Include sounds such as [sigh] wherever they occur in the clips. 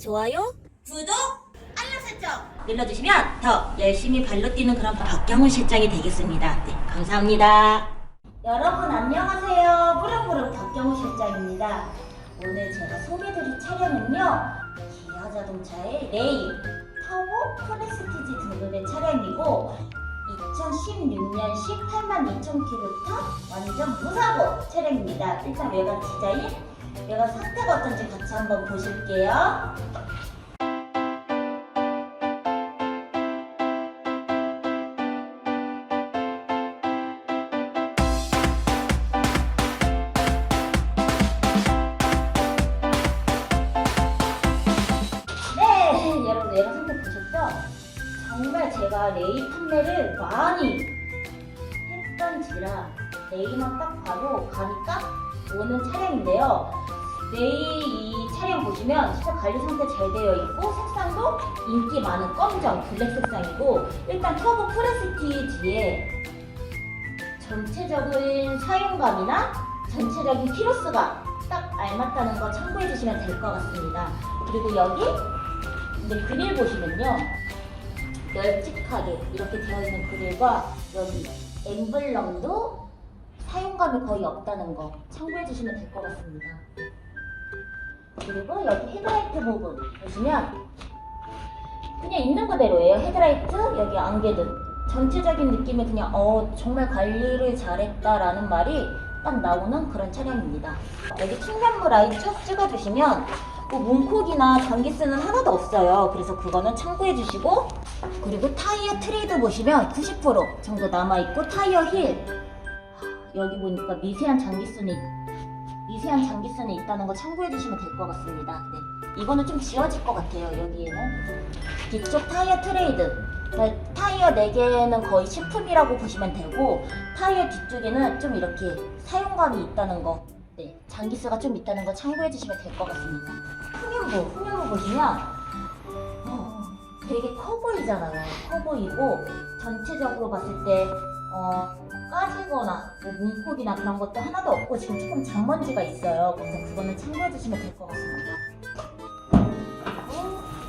좋아요 구독, 알람 설정 눌러주시면 더 열심히 발로 뛰는 그런 박경훈 실장이 되겠습니다. 네, 감사합니다. 여러분 안녕하세요. 뿌랑뿌랑 박경훈 실장입니다. 오늘 제가 소개드릴 차량은요. 기아 자동차의 레일, 타고, 프레스티지 등급의 차량이고 2016년식 82,000km 완전 무사고 차량입니다. 일단 외관 디자인, 외관 상태가 어떤지 같이 한번 보실게요. 네, [laughs] 여러분 내가 상태 보셨죠? 정말 제가 레이 판매를 많이 했던지라 레이만 딱 봐도 딱 오는 차량인데요. 레이 이 차량 보시면 진짜 관리 상태 잘 되어 있고 색상도 인기 많은 검정 블랙 색상이고 일단 터보 프레스티지에 전체적인 사용감이나 전체적인 키로수가 딱 알맞다는 거 참고해 주시면 될 것 같습니다. 그리고 여기 이제 그릴 보시면요. 널찍하게 이렇게 되어 있는 그릴과 여기 엠블럼도 사용감이 거의 없다는 거 참고해 주시면 될 것 같습니다. 그리고 여기 헤드라이트 부분 보시면 그냥 있는 그대로예요. 헤드라이트, 여기 안개등 전체적인 느낌이 그냥 어 정말 관리를 잘했다라는 말이 딱 나오는 그런 차량입니다. 여기 측면부 라인 쭉 찍어주시면 뭐 문콕이나 전기세는 하나도 없어요. 그래서 그거는 참고해 주시고 그리고 타이어 트레이드 보시면 90% 정도 남아있고 타이어 힐 여기 보니까 미세한 장기순이 미세한 장기순이 있다는 거 참고해 주시면 될 것 같습니다. 네. 이거는 좀 지워질 것 같아요. 여기에는 뒤쪽 타이어 트레이드 그러니까 타이어 4개는 거의 식품이라고 보시면 되고 타이어 뒤쪽에는 좀 이렇게 사용감이 있다는 거 네, 장기수가 좀 있다는 거 참고해 주시면 될 것 같습니다. 후면부, 후면부 보시면 어, 되게 커 보이잖아요. 커 보이고 전체적으로 봤을 때 어, 까지거나 뭐 문콕이나 그런 것도 하나도 없고 지금 조금 잔먼지가 있어요. 그래서 그거는 참고해 주시면 될 것 같습니다.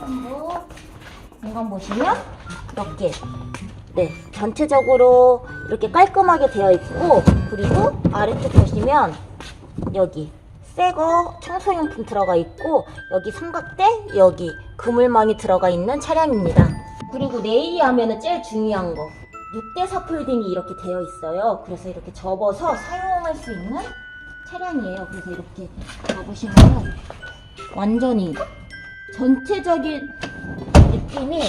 그리고 공간 보시면 이렇게 네 전체적으로 이렇게 깔끔하게 되어 있고 그리고 아래쪽 보시면 여기 새거 청소용품 들어가 있고 여기 삼각대 여기 그물망이 들어가 있는 차량입니다 그리고 레이 하면은 제일 중요한 거 6대4 폴딩이 이렇게 되어 있어요 그래서 이렇게 접어서 사용할 수 있는 차량이에요 그래서 이렇게 접으시면 완전히 전체적인 느낌이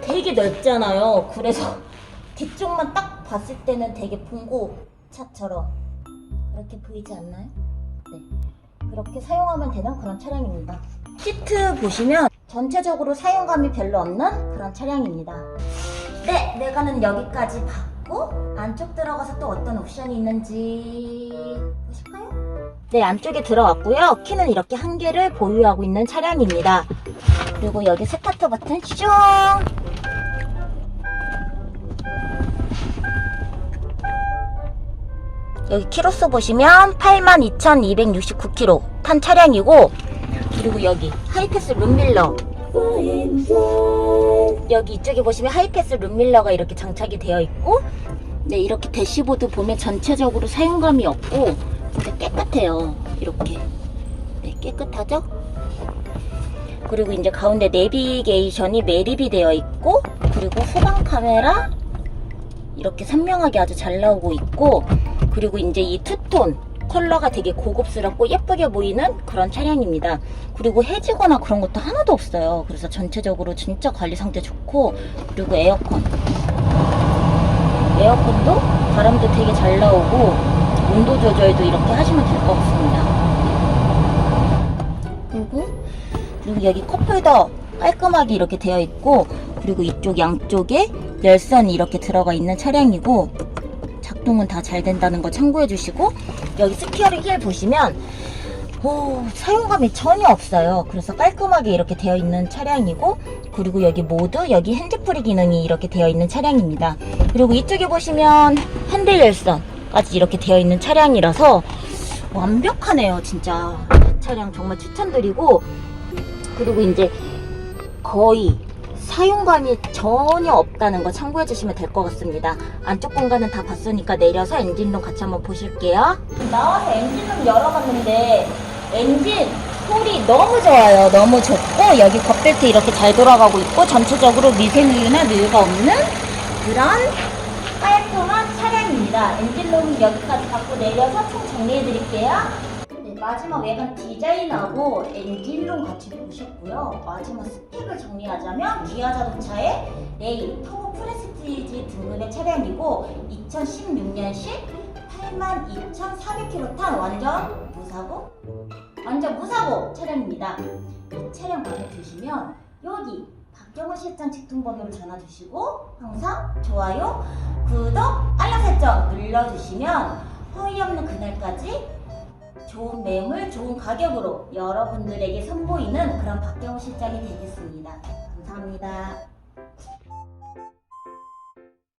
되게 넓잖아요. 그래서 [laughs] 뒤쪽만 딱 봤을 때는 되게 봉고차처럼 그렇게 보이지 않나요? 네. 그렇게 사용하면 되는 그런 차량입니다. 시트 보시면 전체적으로 사용감이 별로 없는 그런 차량입니다. 네, 내가는 여기까지 봤고 안쪽 들어가서 또 어떤 옵션이 있는지 보실까요? 네, 안쪽에 들어왔고요. 키는 이렇게 한 개를 보유하고 있는 차량입니다. 그리고 여기 스타트 버튼 슝! 여기 키로수 보시면 82,269km 탄 차량이고 그리고 여기 하이패스 룸밀러 여기 이쪽에 보시면 하이패스 룸밀러가 이렇게 장착이 되어 있고 네 이렇게 대시보드 보면 전체적으로 사용감이 없고 진짜 깨끗해요 이렇게 네 깨끗하죠? 그리고 이제 가운데 내비게이션이 매립이 되어 있고 그리고 후방 카메라 이렇게 선명하게 아주 잘 나오고 있고 그리고 이제 이 투톤 컬러가 되게 고급스럽고 예쁘게 보이는 그런 차량입니다. 그리고 해지거나 그런 것도 하나도 없어요. 그래서 전체적으로 진짜 관리 상태 좋고 그리고 에어컨 에어컨도 바람도 되게 잘 나오고 온도 조절도 이렇게 하시면 될 것 같습니다. 그리고 그리고 여기 컵홀더 깔끔하게 이렇게 되어 있고 그리고 이쪽 양쪽에 열선이 이렇게 들어가 있는 차량이고 작동은 다 잘 된다는 거 참고해 주시고 여기 스티어링 힐 보시면 오, 사용감이 전혀 없어요. 그래서 깔끔하게 이렇게 되어 있는 차량이고 그리고 여기 모드 여기 핸드프리 기능이 이렇게 되어 있는 차량입니다. 그리고 이쪽에 보시면 핸들 열선까지 이렇게 되어 있는 차량이라서 완벽하네요. 진짜 차량 정말 추천드리고 그리고 이제 거의 사용감이 전혀 없다는 거 참고해 주시면 될 것 같습니다. 안쪽 공간은 다 봤으니까 내려서 엔진룸 같이 한번 보실게요. 나와서 엔진룸 열어봤는데 엔진 소리 너무 좋아요. 너무 좋고 여기 겉벨트 이렇게 잘 돌아가고 있고 전체적으로 미세누유나 누유가 없는 그런 깔끔한 차량입니다. 엔진룸 여기까지 갖고 내려서 총 정리해 드릴게요. 네, 마지막 외관 디자인하고 엔진룸 같이 보셨고요. 마지막 스펙을 정리하자면 기아 자동차의 레일 터보 프레스티지 등급의 차량이고 2016년식 82,400km 탄 완전 무사고 완전 무사고 차량입니다. 이 차량 마음에 드시면 여기 박경호 실장 직통번호를 전화 주시고 항상 좋아요, 구독, 알람 설정 눌러주시면 허위 없는 그날까지 좋은 매물, 좋은 가격으로 여러분들에게 선보이는 그런 박경호 실장이 되겠습니다. 감사합니다.